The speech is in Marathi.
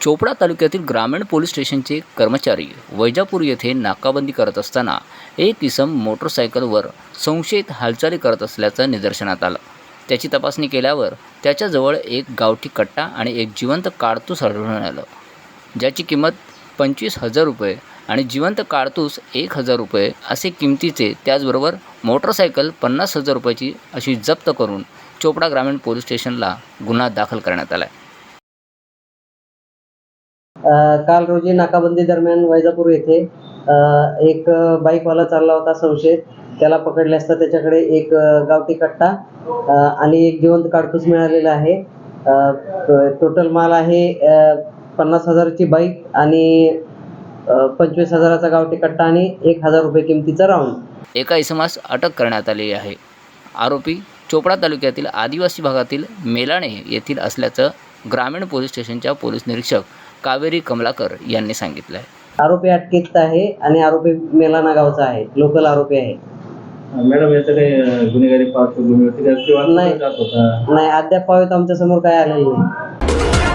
चोपडा तालुक्यातील ग्रामीण पोलीस स्टेशनचे कर्मचारी वैजापूर येथे नाकाबंदी करत असताना एक इसम मोटरसायकलवर संशयित हालचाली करत असल्याचं निदर्शनात आलं. त्याची तपासणी केल्यावर त्याच्याजवळ एक गावठी कट्टा आणि एक जिवंत काडतूस आढळून आलं. ज्याची किंमत पंचवीस हजार रुपये आणि जिवंत काडतूस एक हजार रुपये असे किमतीचे त्याचबरोबर मोटरसायकल पन्नास हजार रुपयाची अशी जप्त करून चोपडा ग्रामीण पोलीस स्टेशनला गुन्हा दाखल करण्यात आला आहे काल रोजी नाकाबंदी दरम्यान वैजापूर येथे एक बाईकवाला चालला होता संशयित. त्याला पकडले असता त्याच्याकडे एक गावठी कट्टा आणि एक जिवंत काडतूस मिळालेला आहे. टोटल माल आहे पन्नास हजाराची बाईक आणि पंचवीस हजाराचा गावठी कट्टा आणि एक हजार रुपये किमतीचा राऊंड. एका इसमास अटक करण्यात आलेली आहे. आरोपी चोपडा तालुक्यातील आदिवासी भागातील मेलाणे येथील असल्याचं ग्रामीण पोलीस स्टेशनच्या पोलीस निरीक्षक कावेरी कमलाकर यांनी सांगितलं आहे आरोपी अटकेत आहे आणि आरोपी मेलाना गावचा आहे. लोकल आरोपी आहे. मॅडम याचं काही गुन्हेगारी पार्श्वभूमी होती का किंवा नाही. कुठं जात होता? नाही अद्याप पावेत आमच्यासमोर काय आलेलं नाही.